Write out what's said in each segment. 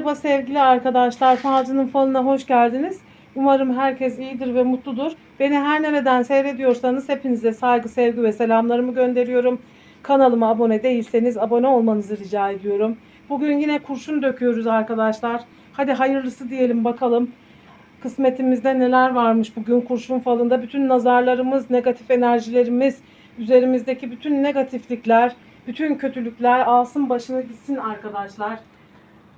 Merhaba sevgili arkadaşlar. Falcının falına hoş geldiniz. Umarım herkes iyidir ve mutludur. Beni her nereden seyrediyorsanız hepinize saygı, sevgi ve selamlarımı gönderiyorum. Kanalıma abone değilseniz abone olmanızı rica ediyorum. Bugün yine kurşun döküyoruz arkadaşlar. Hadi hayırlısı diyelim bakalım. Kısmetimizde neler varmış bugün kurşun falında. Bütün nazarlarımız, negatif enerjilerimiz, üzerimizdeki bütün negatiflikler, bütün kötülükler alsın başını gitsin arkadaşlar.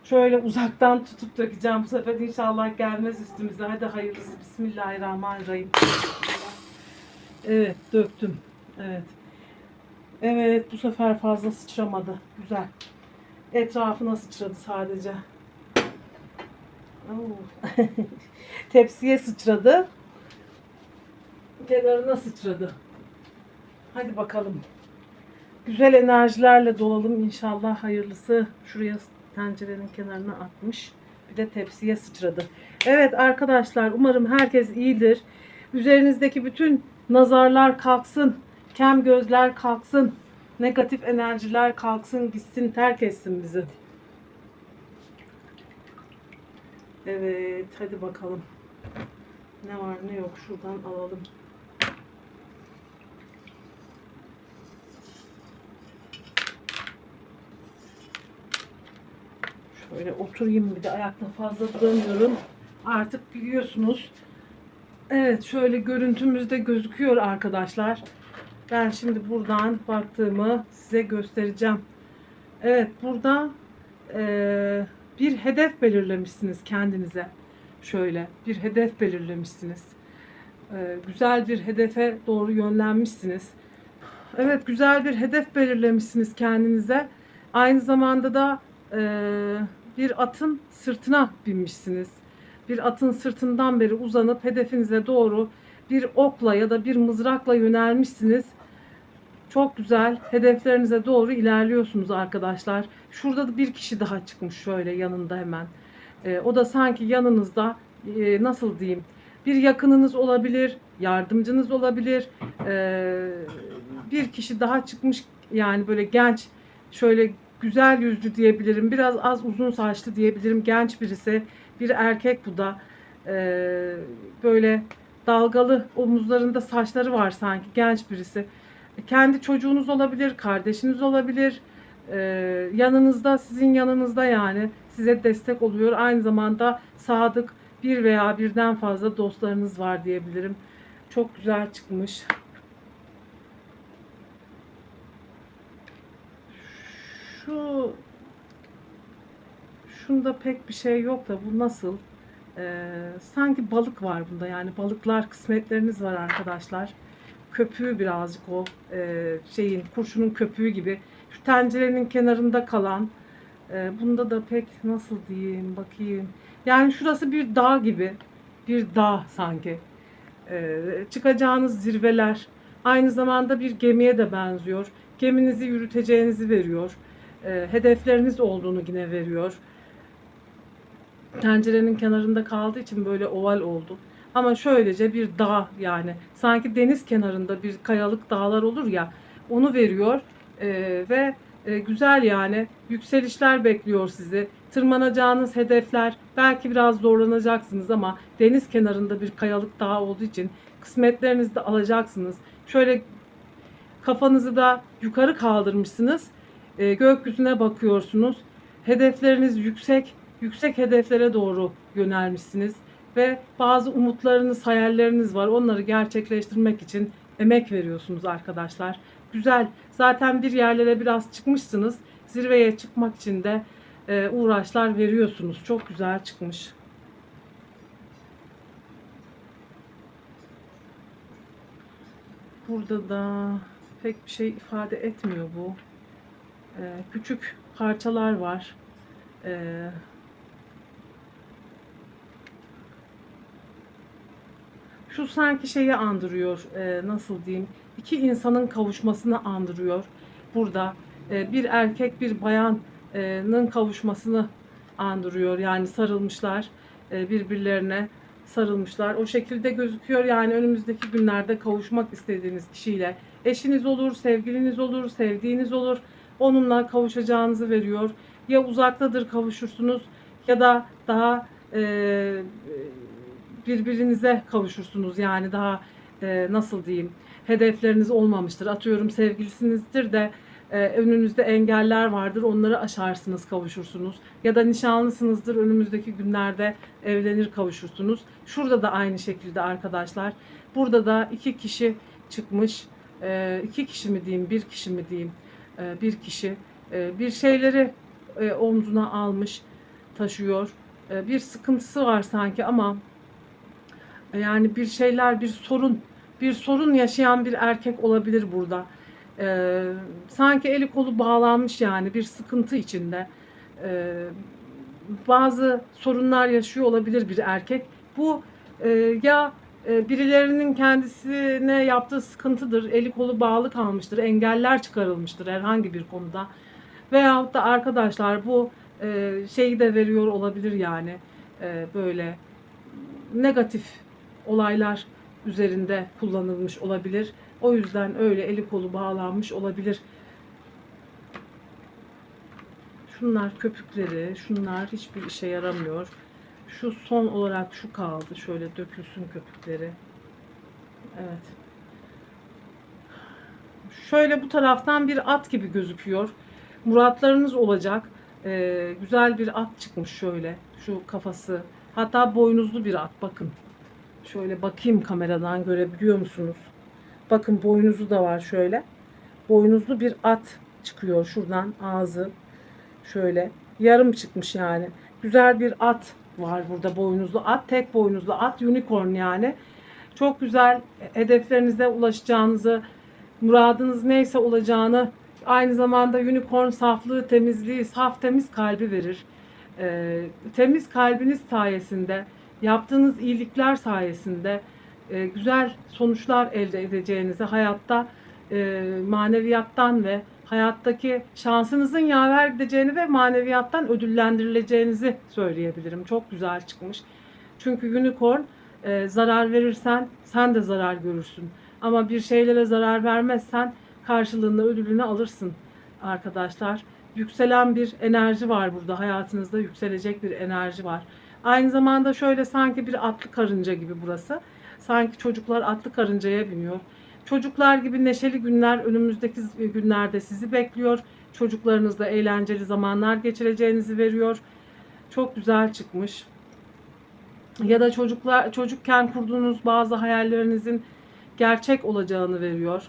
Şöyle uzaktan tutup dökeceğim. Bu sefer inşallah gelmez üstümüze. Hadi hayırlısı. Bismillahirrahmanirrahim. Evet döktüm. Evet. Evet bu sefer fazla sıçramadı. Güzel. Etrafına sıçradı sadece. Tepsiye sıçradı. Kenarına sıçradı. Hadi bakalım. Güzel enerjilerle dolalım inşallah hayırlısı. Şuraya tencerenin kenarına atmış. Bir de tepsiye sıçradı. Evet arkadaşlar umarım herkes iyidir. Üzerinizdeki bütün nazarlar kalksın. Kem gözler kalksın. Negatif enerjiler kalksın gitsin terk etsin bizi. Evet hadi bakalım. Ne var ne yok şuradan alalım. Şöyle oturayım bir de ayakta fazla duramıyorum. Artık biliyorsunuz. Evet şöyle görüntümüzde gözüküyor arkadaşlar. Ben şimdi buradan baktığımı size göstereceğim. Evet burada eee, bir hedef belirlemişsiniz kendinize. Şöyle bir hedef belirlemişsiniz. Eee, güzel bir hedefe doğru yönlenmişsiniz. Evet güzel bir hedef belirlemişsiniz kendinize. Aynı zamanda da eee, bir atın sırtına binmişsiniz. Bir atın sırtından beri uzanıp hedefinize doğru bir okla ya da bir mızrakla yönelmişsiniz. Çok güzel. Hedeflerinize doğru ilerliyorsunuz arkadaşlar. Şurada da bir kişi daha çıkmış şöyle yanında hemen. Ee, o da sanki yanınızda e, nasıl diyeyim bir yakınınız olabilir, yardımcınız olabilir. Ee, bir kişi daha çıkmış yani böyle genç şöyle güzel yüzlü diyebilirim. Biraz az uzun saçlı diyebilirim. Genç birisi. Bir erkek bu da. Ee, böyle dalgalı omuzlarında saçları var sanki genç birisi. Kendi çocuğunuz olabilir, kardeşiniz olabilir. Ee, yanınızda, sizin yanınızda yani size destek oluyor. Aynı zamanda sadık bir veya birden fazla dostlarınız var diyebilirim. Çok güzel çıkmış. Şu şunda pek bir şey yok da bu nasıl? Ee, sanki balık var bunda yani balıklar kısmetleriniz var arkadaşlar. Köpüğü birazcık o e, şeyin kurşunun köpüğü gibi. Şu tencerenin kenarında kalan e, bunda da pek nasıl diyeyim bakayım. Yani şurası bir dağ gibi. Bir dağ sanki. E, çıkacağınız zirveler. Aynı zamanda bir gemiye de benziyor. Geminizi yürüteceğinizi veriyor. E, hedefleriniz olduğunu yine veriyor tencerenin kenarında kaldığı için böyle oval oldu. Ama şöylece bir dağ yani sanki deniz kenarında bir kayalık dağlar olur ya onu veriyor Ee, ve e, güzel yani yükselişler bekliyor sizi. Tırmanacağınız hedefler belki biraz zorlanacaksınız ama deniz kenarında bir kayalık dağ olduğu için kısmetlerinizi de alacaksınız. Şöyle kafanızı da yukarı kaldırmışsınız. Ee, gökyüzüne bakıyorsunuz. Hedefleriniz yüksek yüksek hedeflere doğru yönelmişsiniz ve bazı umutlarınız, hayalleriniz var. Onları gerçekleştirmek için emek veriyorsunuz arkadaşlar. Güzel. Zaten bir yerlere biraz çıkmışsınız. Zirveye çıkmak için de e, uğraşlar veriyorsunuz. Çok güzel çıkmış. Burada da pek bir şey ifade etmiyor bu. E, küçük parçalar var. E, şu sanki şeyi andırıyor e, nasıl diyeyim? İki insanın kavuşmasını andırıyor burada. E, bir erkek bir bayanın kavuşmasını andırıyor. Yani sarılmışlar e, birbirlerine sarılmışlar. O şekilde gözüküyor. Yani önümüzdeki günlerde kavuşmak istediğiniz kişiyle eşiniz olur sevgiliniz olur sevdiğiniz olur. Onunla kavuşacağınızı veriyor. Ya uzaktadır kavuşursunuz ya da daha e, birbirinize kavuşursunuz yani daha e, nasıl diyeyim hedefleriniz olmamıştır. Atıyorum sevgilisinizdir de e, önünüzde engeller vardır. Onları aşarsınız, kavuşursunuz. Ya da nişanlısınızdır. Önümüzdeki günlerde evlenir, kavuşursunuz. Şurada da aynı şekilde arkadaşlar. Burada da iki kişi çıkmış. E, iki kişi mi diyeyim, bir kişi mi diyeyim? E, bir kişi e, bir şeyleri e, omzuna almış, taşıyor. E, bir sıkıntısı var sanki ama yani bir şeyler, bir sorun, bir sorun yaşayan bir erkek olabilir burada. Ee, sanki eli kolu bağlanmış yani bir sıkıntı içinde. Ee, bazı sorunlar yaşıyor olabilir bir erkek. Bu e, ya e, birilerinin kendisine yaptığı sıkıntıdır, eli kolu bağlı kalmıştır, engeller çıkarılmıştır herhangi bir konuda. Veyahut da arkadaşlar bu e, şeyi de veriyor olabilir yani e, böyle negatif olaylar üzerinde kullanılmış olabilir. O yüzden öyle eli kolu bağlanmış olabilir. Şunlar köpükleri, şunlar hiçbir işe yaramıyor. Şu son olarak şu kaldı. Şöyle dökülsün köpükleri. Evet. Şöyle bu taraftan bir at gibi gözüküyor. Muratlarınız olacak. Ee, güzel bir at çıkmış şöyle. Şu kafası. Hatta boynuzlu bir at. Bakın. Şöyle bakayım kameradan görebiliyor musunuz? Bakın boynuzu da var şöyle. Boynuzlu bir at çıkıyor şuradan ağzı. Şöyle yarım çıkmış yani. Güzel bir at var burada boynuzlu at. Tek boynuzlu at. Unicorn yani. Çok güzel hedeflerinize ulaşacağınızı, muradınız neyse olacağını aynı zamanda unicorn saflığı, temizliği, saf temiz kalbi verir. Ee, temiz kalbiniz sayesinde, yaptığınız iyilikler sayesinde e, güzel sonuçlar elde edeceğinizi hayatta e, maneviyattan ve hayattaki şansınızın yaver gideceğini ve maneviyattan ödüllendirileceğinizi söyleyebilirim. Çok güzel çıkmış. Çünkü unicorn e, zarar verirsen sen de zarar görürsün. Ama bir şeylere zarar vermezsen karşılığında ödülünü alırsın arkadaşlar. Yükselen bir enerji var burada. Hayatınızda yükselecek bir enerji var. Aynı zamanda şöyle sanki bir atlı karınca gibi burası. Sanki çocuklar atlı karıncaya biniyor. Çocuklar gibi neşeli günler önümüzdeki günlerde sizi bekliyor. Çocuklarınızla eğlenceli zamanlar geçireceğinizi veriyor. Çok güzel çıkmış. Ya da çocuklar çocukken kurduğunuz bazı hayallerinizin gerçek olacağını veriyor.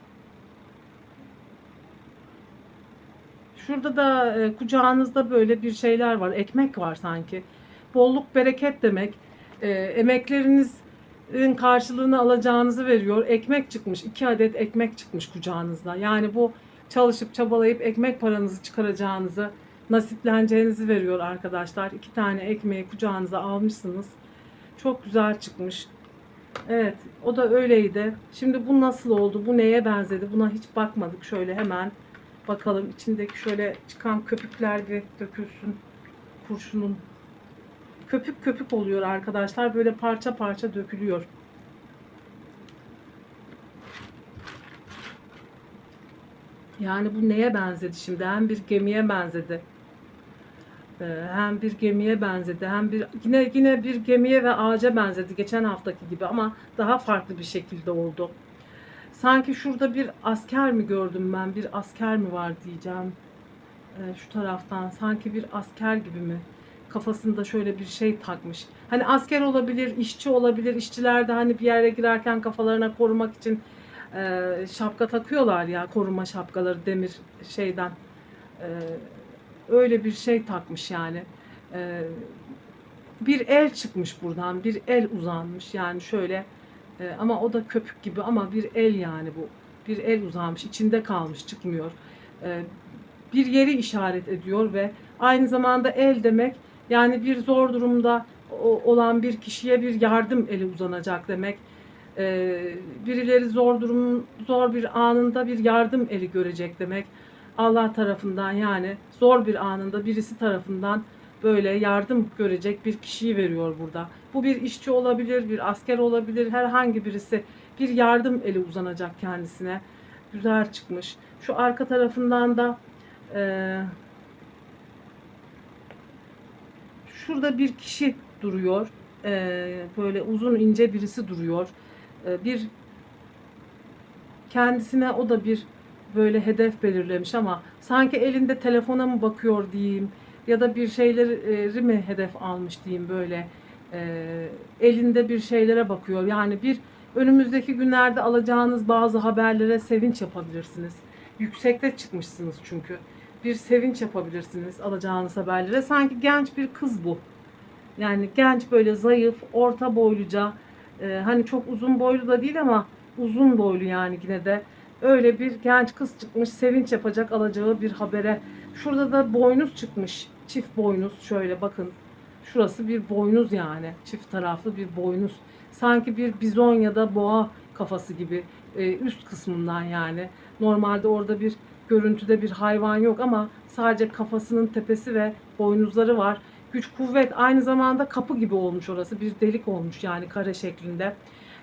Şurada da e, kucağınızda böyle bir şeyler var. Ekmek var sanki. Bolluk bereket demek. E, emeklerinizin karşılığını alacağınızı veriyor. Ekmek çıkmış. iki adet ekmek çıkmış kucağınızda. Yani bu çalışıp çabalayıp ekmek paranızı çıkaracağınızı, nasipleneceğinizi veriyor arkadaşlar. İki tane ekmeği kucağınıza almışsınız. Çok güzel çıkmış. Evet, o da öyleydi. Şimdi bu nasıl oldu? Bu neye benzedi? Buna hiç bakmadık. Şöyle hemen bakalım. İçindeki şöyle çıkan köpükler bir dökülsün. Kurşunun. Köpük köpük oluyor arkadaşlar. Böyle parça parça dökülüyor. Yani bu neye benzedi şimdi? Hem bir gemiye benzedi. Ee, hem bir gemiye benzedi hem bir yine yine bir gemiye ve ağaca benzedi geçen haftaki gibi ama daha farklı bir şekilde oldu. Sanki şurada bir asker mi gördüm ben? Bir asker mi var diyeceğim. Ee, şu taraftan sanki bir asker gibi mi? Kafasında şöyle bir şey takmış. Hani asker olabilir, işçi olabilir. İşçiler de hani bir yere girerken kafalarına korumak için e, şapka takıyorlar ya koruma şapkaları demir şeyden. E, öyle bir şey takmış yani. E, bir el çıkmış buradan, bir el uzanmış yani şöyle e, ama o da köpük gibi ama bir el yani bu. Bir el uzanmış, içinde kalmış, çıkmıyor. E, bir yeri işaret ediyor ve aynı zamanda el demek yani bir zor durumda olan bir kişiye bir yardım eli uzanacak demek. E, birileri zor durum zor bir anında bir yardım eli görecek demek. Allah tarafından yani zor bir anında birisi tarafından böyle yardım görecek bir kişiyi veriyor burada. Bu bir işçi olabilir, bir asker olabilir, herhangi birisi bir yardım eli uzanacak kendisine. Güzel çıkmış. Şu arka tarafından da eee, Şurada bir kişi duruyor. Ee, böyle uzun ince birisi duruyor. Ee, bir kendisine o da bir böyle hedef belirlemiş ama sanki elinde telefona mı bakıyor diyeyim ya da bir şeyleri mi hedef almış diyeyim böyle Ee, elinde bir şeylere bakıyor. Yani bir önümüzdeki günlerde alacağınız bazı haberlere sevinç yapabilirsiniz. Yüksekte çıkmışsınız çünkü. Bir sevinç yapabilirsiniz alacağınız haberlere. Sanki genç bir kız bu. Yani genç böyle zayıf, orta boyluca, e, hani çok uzun boylu da değil ama uzun boylu yani yine de öyle bir genç kız çıkmış sevinç yapacak alacağı bir habere. Şurada da boynuz çıkmış. Çift boynuz şöyle bakın. Şurası bir boynuz yani. Çift taraflı bir boynuz. Sanki bir bizon ya da boğa kafası gibi e, üst kısmından yani. Normalde orada bir görüntüde bir hayvan yok ama sadece kafasının tepesi ve boynuzları var. Güç kuvvet aynı zamanda kapı gibi olmuş orası. Bir delik olmuş yani kare şeklinde.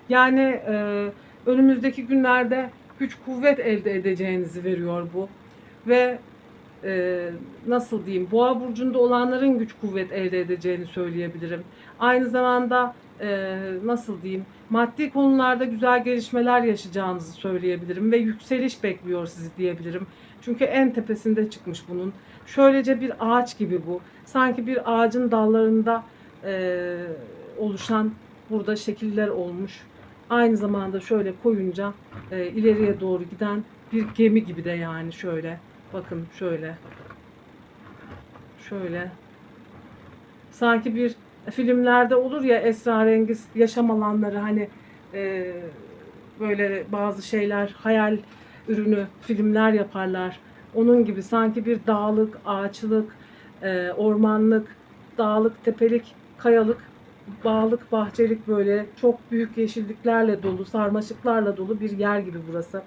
Yani e, önümüzdeki günlerde güç kuvvet elde edeceğinizi veriyor bu. Ve e, nasıl diyeyim boğa burcunda olanların güç kuvvet elde edeceğini söyleyebilirim. Aynı zamanda e, nasıl diyeyim maddi konularda güzel gelişmeler yaşayacağınızı söyleyebilirim ve yükseliş bekliyor sizi diyebilirim. Çünkü en tepesinde çıkmış bunun. Şöylece bir ağaç gibi bu. Sanki bir ağacın dallarında e, oluşan burada şekiller olmuş. Aynı zamanda şöyle koyunca e, ileriye doğru giden bir gemi gibi de yani şöyle. Bakın şöyle. Şöyle. Sanki bir filmlerde olur ya esrarengiz yaşam alanları hani e, böyle bazı şeyler hayal ürünü filmler yaparlar. Onun gibi sanki bir dağlık, ağaçlık, e, ormanlık, dağlık, tepelik, kayalık, bağlık, bahçelik böyle çok büyük yeşilliklerle dolu, sarmaşıklarla dolu bir yer gibi burası.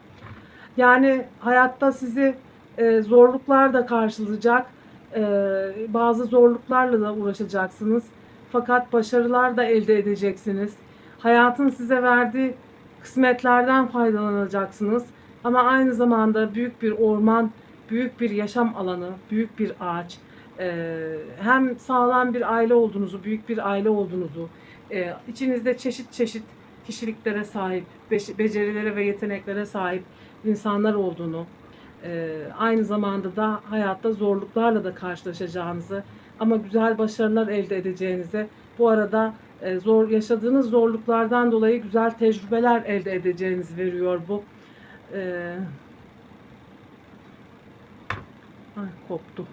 Yani hayatta sizi e, zorluklar da karşılayacak, e, bazı zorluklarla da uğraşacaksınız. Fakat başarılar da elde edeceksiniz. Hayatın size verdiği kısmetlerden faydalanacaksınız. Ama aynı zamanda büyük bir orman, büyük bir yaşam alanı, büyük bir ağaç, hem sağlam bir aile olduğunuzu, büyük bir aile olduğunuzu, içinizde çeşit çeşit kişiliklere sahip, becerilere ve yeteneklere sahip insanlar olduğunu, aynı zamanda da hayatta zorluklarla da karşılaşacağınızı ama güzel başarılar elde edeceğinizi, bu arada e, zor yaşadığınız zorluklardan dolayı güzel tecrübeler elde edeceğinizi veriyor bu. E, ay, koptu.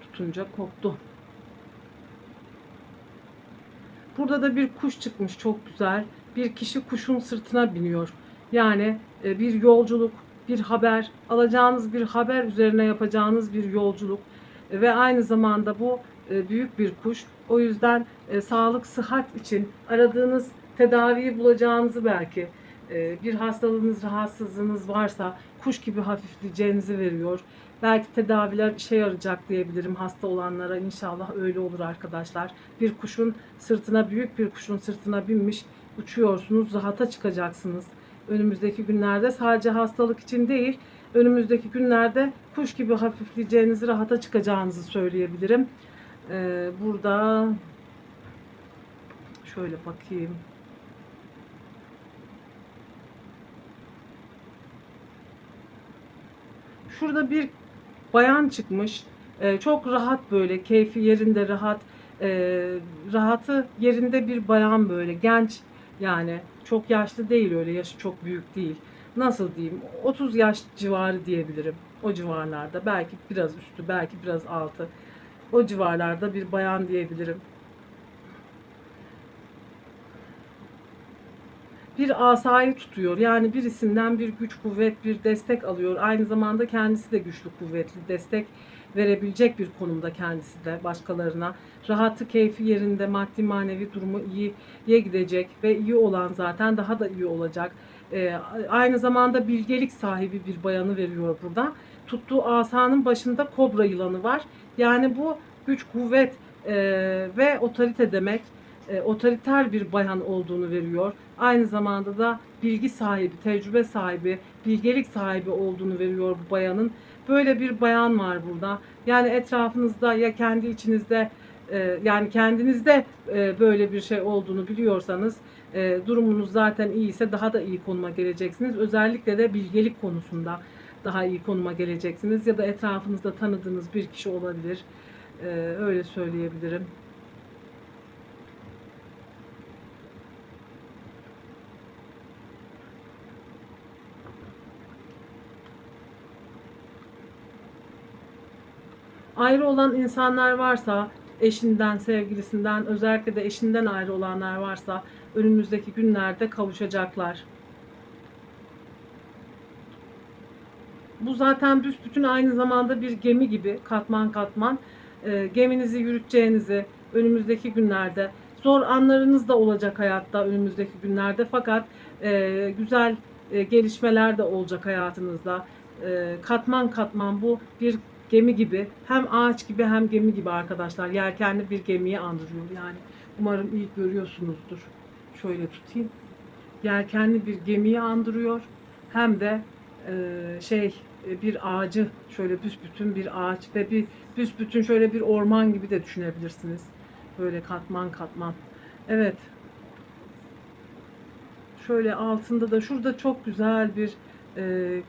Tutunca koptu. Burada da bir kuş çıkmış çok güzel. Bir kişi kuşun sırtına biniyor. Yani e, bir yolculuk, bir haber, alacağınız bir haber üzerine yapacağınız bir yolculuk ve aynı zamanda bu e, büyük bir kuş. O yüzden e, sağlık, sıhhat için aradığınız tedaviyi bulacağınızı belki e, bir hastalığınız, rahatsızlığınız varsa kuş gibi hafifleyeceğinizi veriyor. Belki tedaviler işe yarayacak diyebilirim hasta olanlara. İnşallah öyle olur arkadaşlar. Bir kuşun sırtına, büyük bir kuşun sırtına binmiş uçuyorsunuz, rahata çıkacaksınız. Önümüzdeki günlerde sadece hastalık için değil, önümüzdeki günlerde kuş gibi hafifleyeceğinizi, rahata çıkacağınızı söyleyebilirim. Ee, burada şöyle bakayım. Şurada bir bayan çıkmış. Ee, çok rahat böyle, keyfi yerinde rahat. Ee, rahatı yerinde bir bayan böyle, genç yani. Çok yaşlı değil öyle, yaşı çok büyük değil. Nasıl diyeyim? 30 yaş civarı diyebilirim. O civarlarda. Belki biraz üstü, belki biraz altı. O civarlarda bir bayan diyebilirim. bir asayı tutuyor. Yani birisinden bir güç, kuvvet, bir destek alıyor. Aynı zamanda kendisi de güçlü, kuvvetli, destek verebilecek bir konumda kendisi de başkalarına. Rahatı, keyfi yerinde, maddi manevi durumu iyiye gidecek ve iyi olan zaten daha da iyi olacak. Ee, aynı zamanda bilgelik sahibi bir bayanı veriyor burada. Tuttuğu asanın başında kobra yılanı var. Yani bu güç, kuvvet e, ve otorite demek e, otoriter bir bayan olduğunu veriyor. Aynı zamanda da bilgi sahibi, tecrübe sahibi, bilgelik sahibi olduğunu veriyor bu bayanın. Böyle bir bayan var burada. Yani etrafınızda ya kendi içinizde e, yani kendinizde e, böyle bir şey olduğunu biliyorsanız e, durumunuz zaten iyiyse daha da iyi konuma geleceksiniz. Özellikle de bilgelik konusunda daha iyi konuma geleceksiniz ya da etrafınızda tanıdığınız bir kişi olabilir. Öyle söyleyebilirim. ayrı olan insanlar varsa eşinden, sevgilisinden, özellikle de eşinden ayrı olanlar varsa önümüzdeki günlerde kavuşacaklar. Bu zaten büsbütün aynı zamanda bir gemi gibi katman katman e, geminizi yürüteceğinizi önümüzdeki günlerde zor anlarınız da olacak hayatta önümüzdeki günlerde fakat e, güzel e, gelişmeler de olacak hayatınızda. E, katman katman bu bir gemi gibi hem ağaç gibi hem gemi gibi arkadaşlar. Yelkenli bir gemiyi andırıyor. Yani umarım iyi görüyorsunuzdur. Şöyle tutayım. Yelkenli bir gemiyi andırıyor. Hem de e, şey e, bir ağacı şöyle büsbütün bir ağaç ve bir büsbütün şöyle bir orman gibi de düşünebilirsiniz. Böyle katman katman. Evet. Şöyle altında da şurada çok güzel bir e,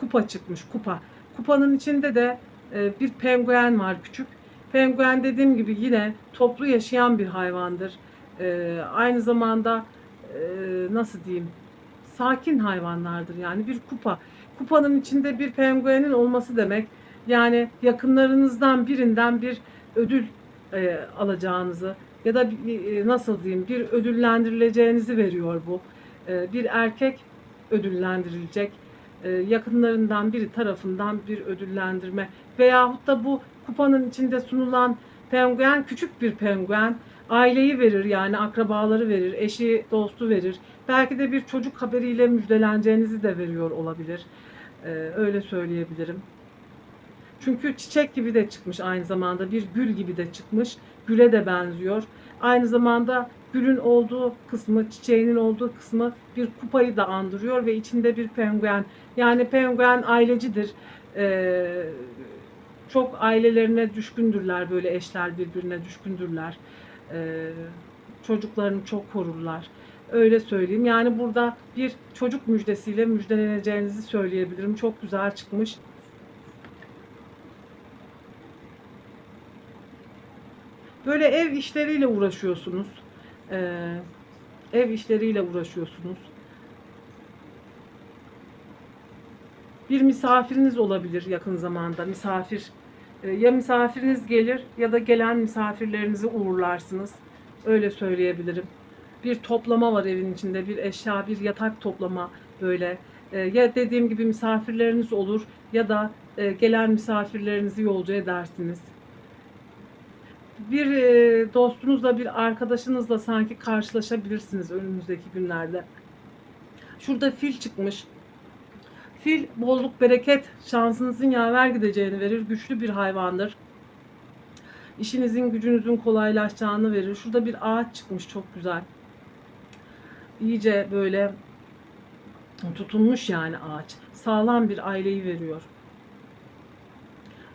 kupa çıkmış kupa Kupanın içinde de e, bir penguen var küçük. Penguen dediğim gibi yine toplu yaşayan bir hayvandır. E, aynı zamanda e, nasıl diyeyim sakin hayvanlardır yani bir kupa. Kupanın içinde bir penguenin olması demek yani yakınlarınızdan birinden bir ödül e, alacağınızı ya da e, nasıl diyeyim bir ödüllendirileceğinizi veriyor bu. E, bir erkek ödüllendirilecek e, yakınlarından biri tarafından bir ödüllendirme veyahut da bu kupanın içinde sunulan penguen küçük bir penguen aileyi verir yani akrabaları verir, eşi, dostu verir. Belki de bir çocuk haberiyle müjdeleneceğinizi de veriyor olabilir. Ee, öyle söyleyebilirim. Çünkü çiçek gibi de çıkmış aynı zamanda bir gül gibi de çıkmış. Güle de benziyor. Aynı zamanda gülün olduğu kısmı, çiçeğinin olduğu kısmı bir kupayı da andırıyor ve içinde bir penguen. Yani penguen ailecidir. Ee, çok ailelerine düşkündürler böyle eşler birbirine düşkündürler. Ee, çocuklarını çok korurlar. Öyle söyleyeyim. Yani burada bir çocuk müjdesiyle müjdeleneceğinizi söyleyebilirim. Çok güzel çıkmış. Böyle ev işleriyle uğraşıyorsunuz. Ee, ev işleriyle uğraşıyorsunuz. Bir misafiriniz olabilir yakın zamanda. Misafir e, ya misafiriniz gelir ya da gelen misafirlerinizi uğurlarsınız. Öyle söyleyebilirim. Bir toplama var evin içinde. Bir eşya, bir yatak toplama böyle. E, ya dediğim gibi misafirleriniz olur ya da e, gelen misafirlerinizi yolcu edersiniz bir e, dostunuzla, bir arkadaşınızla sanki karşılaşabilirsiniz önümüzdeki günlerde. Şurada fil çıkmış. Fil bolluk, bereket, şansınızın yaver gideceğini verir. Güçlü bir hayvandır. İşinizin, gücünüzün kolaylaşacağını verir. Şurada bir ağaç çıkmış çok güzel. İyice böyle tutunmuş yani ağaç. Sağlam bir aileyi veriyor.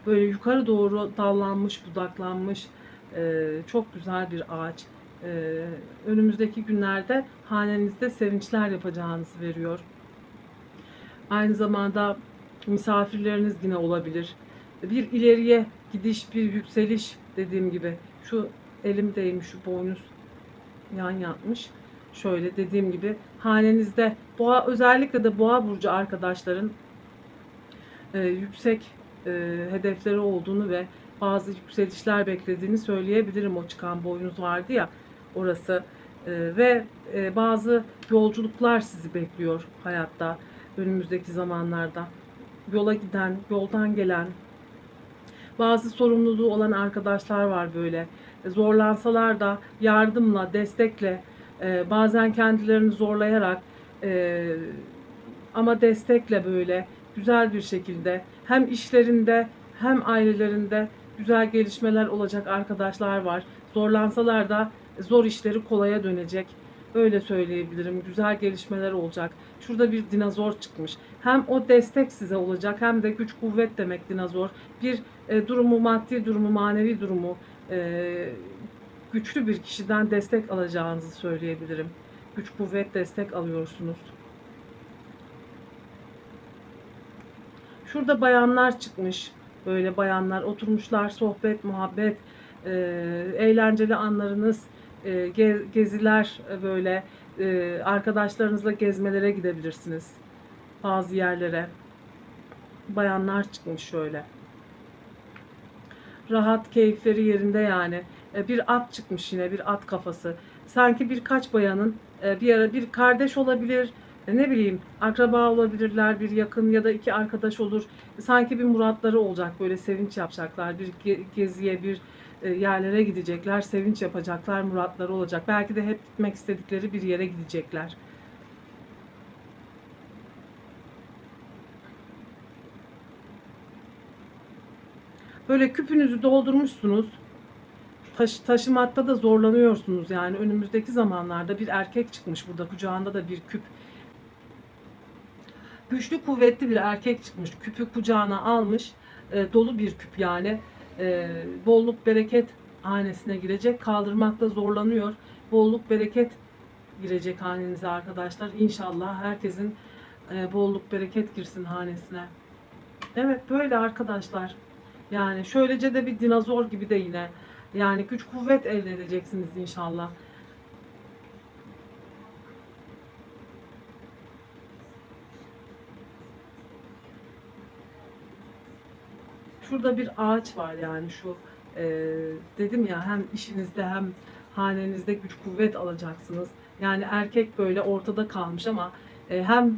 Böyle yukarı doğru dallanmış, budaklanmış, ee, çok güzel bir ağaç. Ee, önümüzdeki günlerde hanenizde sevinçler yapacağınızı veriyor. Aynı zamanda misafirleriniz yine olabilir. Bir ileriye gidiş, bir yükseliş dediğim gibi. Şu elim değmiş, şu boynuz yan yatmış. Şöyle dediğim gibi hanenizde boğa özellikle de boğa burcu arkadaşların e, yüksek e, hedefleri olduğunu ve bazı yükselişler beklediğini söyleyebilirim. O çıkan boynuz vardı ya orası e, ve e, bazı yolculuklar sizi bekliyor hayatta önümüzdeki zamanlarda. Yola giden, yoldan gelen, bazı sorumluluğu olan arkadaşlar var böyle. E, zorlansalar da yardımla, destekle, e, bazen kendilerini zorlayarak e, ama destekle böyle güzel bir şekilde hem işlerinde hem ailelerinde güzel gelişmeler olacak arkadaşlar var. Zorlansalar da zor işleri kolaya dönecek. Öyle söyleyebilirim. Güzel gelişmeler olacak. Şurada bir dinozor çıkmış. Hem o destek size olacak hem de güç kuvvet demek dinozor. Bir e, durumu maddi durumu manevi durumu e, güçlü bir kişiden destek alacağınızı söyleyebilirim. Güç kuvvet destek alıyorsunuz. Şurada bayanlar çıkmış. Böyle bayanlar oturmuşlar sohbet, muhabbet, e, eğlenceli anlarınız, e, ge- geziler e, böyle e, arkadaşlarınızla gezmelere gidebilirsiniz. Bazı yerlere. Bayanlar çıkmış şöyle. Rahat keyifleri yerinde yani. E, bir at çıkmış yine bir at kafası. Sanki birkaç bayanın e, bir ara bir kardeş olabilir, ne bileyim akraba olabilirler, bir yakın ya da iki arkadaş olur. Sanki bir muratları olacak böyle sevinç yapacaklar. Bir ge- geziye bir e, yerlere gidecekler, sevinç yapacaklar, muratları olacak. Belki de hep gitmek istedikleri bir yere gidecekler. Böyle küpünüzü doldurmuşsunuz. Taş, taşımakta da zorlanıyorsunuz yani önümüzdeki zamanlarda bir erkek çıkmış burada kucağında da bir küp. Güçlü kuvvetli bir erkek çıkmış küpü kucağına almış e, dolu bir küp yani E, bolluk bereket hanesine girecek kaldırmakta zorlanıyor bolluk bereket girecek hanenize arkadaşlar İnşallah herkesin e, bolluk bereket girsin hanesine. Evet böyle arkadaşlar. Yani şöylece de bir dinozor gibi de yine. Yani güç kuvvet elde edeceksiniz inşallah. Şurada bir ağaç var yani şu e, dedim ya hem işinizde hem hanenizde güç kuvvet alacaksınız. Yani erkek böyle ortada kalmış ama e, hem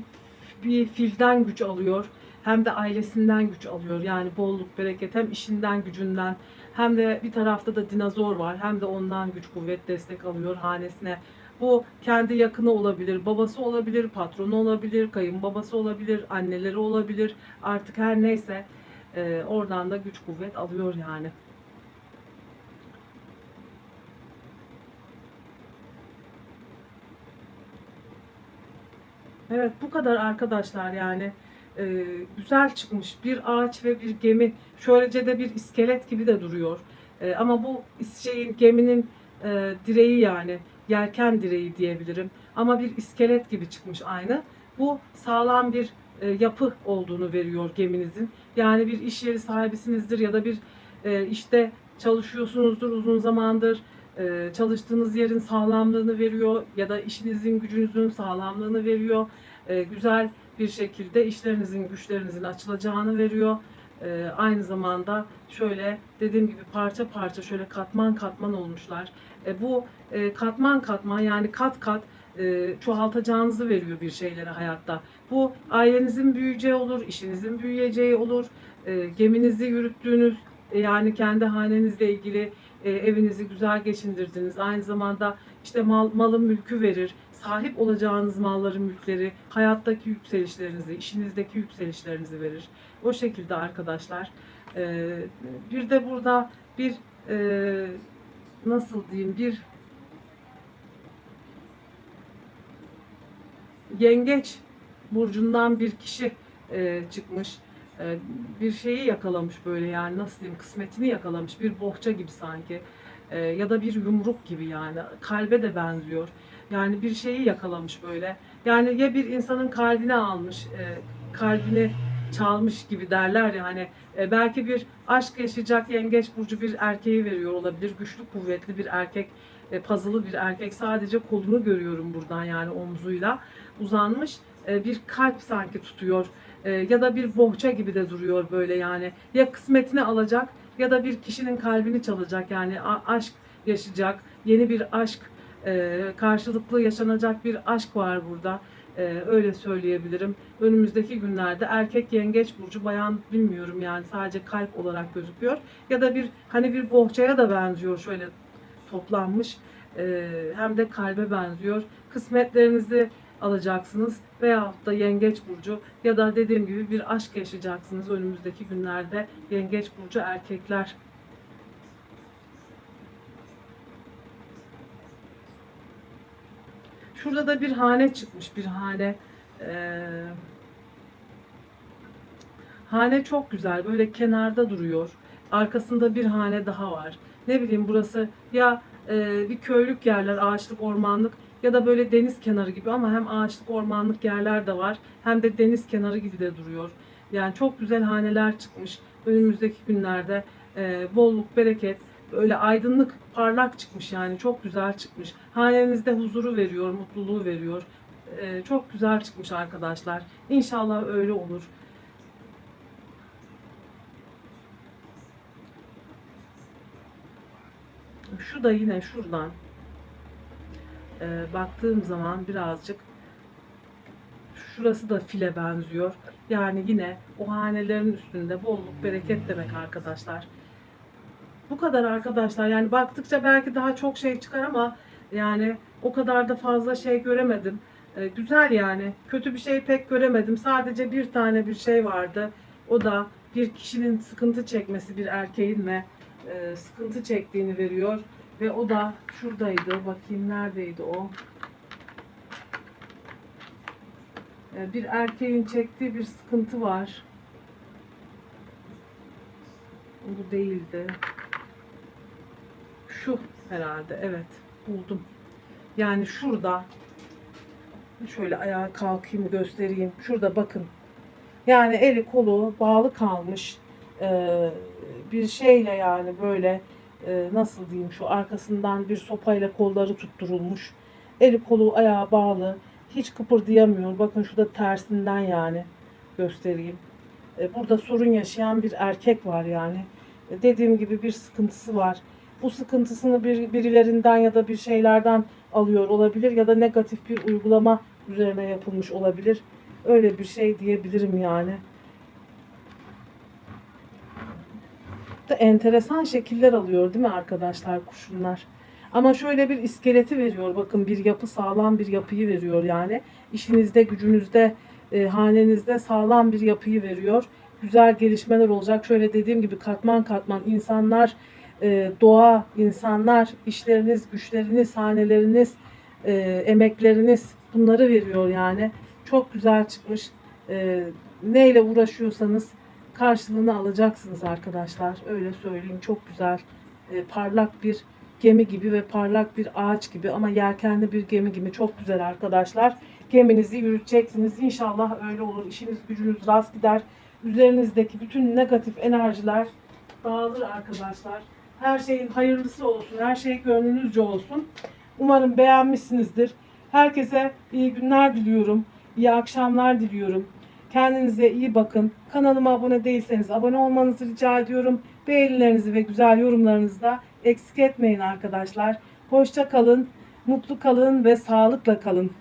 bir filden güç alıyor hem de ailesinden güç alıyor. Yani bolluk, bereket hem işinden, gücünden hem de bir tarafta da dinozor var. Hem de ondan güç, kuvvet, destek alıyor hanesine. Bu kendi yakını olabilir, babası olabilir, patronu olabilir, kayınbabası olabilir, anneleri olabilir. Artık her neyse e, oradan da güç, kuvvet alıyor yani. Evet bu kadar arkadaşlar yani. Ee, güzel çıkmış bir ağaç ve bir gemi. Şöylece de bir iskelet gibi de duruyor. Ee, ama bu şeyin geminin e, direği yani yelken direği diyebilirim. Ama bir iskelet gibi çıkmış aynı. Bu sağlam bir e, yapı olduğunu veriyor geminizin yani bir iş yeri sahibisinizdir ya da bir e, işte çalışıyorsunuzdur uzun zamandır e, çalıştığınız yerin sağlamlığını veriyor ya da işinizin gücünüzün sağlamlığını veriyor. E, güzel bir şekilde işlerinizin güçlerinizin açılacağını veriyor. E, aynı zamanda şöyle dediğim gibi parça parça şöyle katman katman olmuşlar. E, bu e, katman katman yani kat kat e, çoğaltacağınızı veriyor bir şeyleri hayatta. Bu ailenizin büyüyeceği olur, işinizin büyüyeceği olur, e, geminizi yürüttüğünüz e, yani kendi hanenizle ilgili e, evinizi güzel geçindirdiniz. Aynı zamanda işte mal, malın mülkü verir. Sahip olacağınız malların mülkleri hayattaki yükselişlerinizi, işinizdeki yükselişlerinizi verir. O şekilde arkadaşlar. E, bir de burada bir e, nasıl diyeyim bir yengeç burcundan bir kişi e, çıkmış. E, bir şeyi yakalamış böyle yani nasıl diyeyim kısmetini yakalamış bir bohça gibi sanki E, ya da bir yumruk gibi yani kalbe de benziyor. Yani bir şeyi yakalamış böyle. Yani ya bir insanın kalbini almış, e, kalbini çalmış gibi derler ya hani e, belki bir aşk yaşayacak yengeç burcu bir erkeği veriyor olabilir. Güçlü kuvvetli bir erkek, e, puzzle'lı bir erkek. Sadece kolunu görüyorum buradan yani omzuyla uzanmış e, bir kalp sanki tutuyor E, ya da bir bohça gibi de duruyor böyle yani. Ya kısmetini alacak ya da bir kişinin kalbini çalacak yani aşk yaşayacak yeni bir aşk e, karşılıklı yaşanacak bir aşk var burada. Öyle söyleyebilirim. Önümüzdeki günlerde erkek yengeç burcu bayan bilmiyorum yani sadece kalp olarak gözüküyor. Ya da bir hani bir bohçaya da benziyor şöyle toplanmış hem de kalbe benziyor. Kısmetlerinizi alacaksınız veyahut da yengeç burcu ya da dediğim gibi bir aşk yaşayacaksınız önümüzdeki günlerde yengeç burcu erkekler. Şurada da bir hane çıkmış bir hane. Ee, Hane çok güzel. Böyle kenarda duruyor. Arkasında bir hane daha var. Ne bileyim burası ya e, bir köylük yerler, ağaçlık, ormanlık ya da böyle deniz kenarı gibi ama hem ağaçlık, ormanlık yerler de var hem de deniz kenarı gibi de duruyor. Yani çok güzel haneler çıkmış. Önümüzdeki günlerde e, bolluk, bereket, böyle aydınlık, parlak çıkmış yani çok güzel çıkmış. Hanenizde huzuru veriyor, mutluluğu veriyor. E, çok güzel çıkmış arkadaşlar. İnşallah öyle olur. Şu da yine şuradan e, baktığım zaman birazcık şurası da file benziyor. Yani yine o hanelerin üstünde bolluk bereket demek arkadaşlar. Bu kadar arkadaşlar. Yani baktıkça belki daha çok şey çıkar ama yani o kadar da fazla şey göremedim. E, güzel yani. Kötü bir şey pek göremedim. Sadece bir tane bir şey vardı. O da bir kişinin sıkıntı çekmesi, bir erkeğin ve e, sıkıntı çektiğini veriyor. Ve o da şuradaydı. Bakayım neredeydi o? E, bir erkeğin çektiği bir sıkıntı var. Bu değildi. Şu herhalde. Evet. Buldum. Yani şurada. Şöyle ayağa kalkayım göstereyim. Şurada bakın. Yani eli kolu bağlı kalmış. Ee, bir şeyle yani böyle e, nasıl diyeyim şu arkasından bir sopayla kolları tutturulmuş. Eli kolu ayağı bağlı. Hiç kıpırdayamıyor. Bakın şurada tersinden yani göstereyim. E, burada sorun yaşayan bir erkek var yani. E, dediğim gibi bir sıkıntısı var. Bu sıkıntısını bir, birilerinden ya da bir şeylerden alıyor olabilir ya da negatif bir uygulama üzerine yapılmış olabilir. Öyle bir şey diyebilirim yani. Da enteresan şekiller alıyor değil mi arkadaşlar kurşunlar? Ama şöyle bir iskeleti veriyor. Bakın bir yapı sağlam bir yapıyı veriyor yani. İşinizde, gücünüzde, e, hanenizde sağlam bir yapıyı veriyor. Güzel gelişmeler olacak. Şöyle dediğim gibi katman katman insanlar, e, doğa, insanlar, işleriniz, güçleriniz, haneleriniz, e, emekleriniz bunları veriyor yani. Çok güzel çıkmış. E, neyle uğraşıyorsanız karşılığını alacaksınız arkadaşlar. Öyle söyleyeyim. Çok güzel, e, parlak bir gemi gibi ve parlak bir ağaç gibi ama yelkenli bir gemi gibi çok güzel arkadaşlar. Geminizi yürüteceksiniz. İnşallah öyle olur. İşiniz gücünüz rast gider. Üzerinizdeki bütün negatif enerjiler dağılır arkadaşlar. Her şeyin hayırlısı olsun. Her şey gönlünüzce olsun. Umarım beğenmişsinizdir. Herkese iyi günler diliyorum. İyi akşamlar diliyorum. Kendinize iyi bakın. Kanalıma abone değilseniz abone olmanızı rica ediyorum. Beğenilerinizi ve güzel yorumlarınızı da eksik etmeyin arkadaşlar. Hoşça kalın, mutlu kalın ve sağlıkla kalın.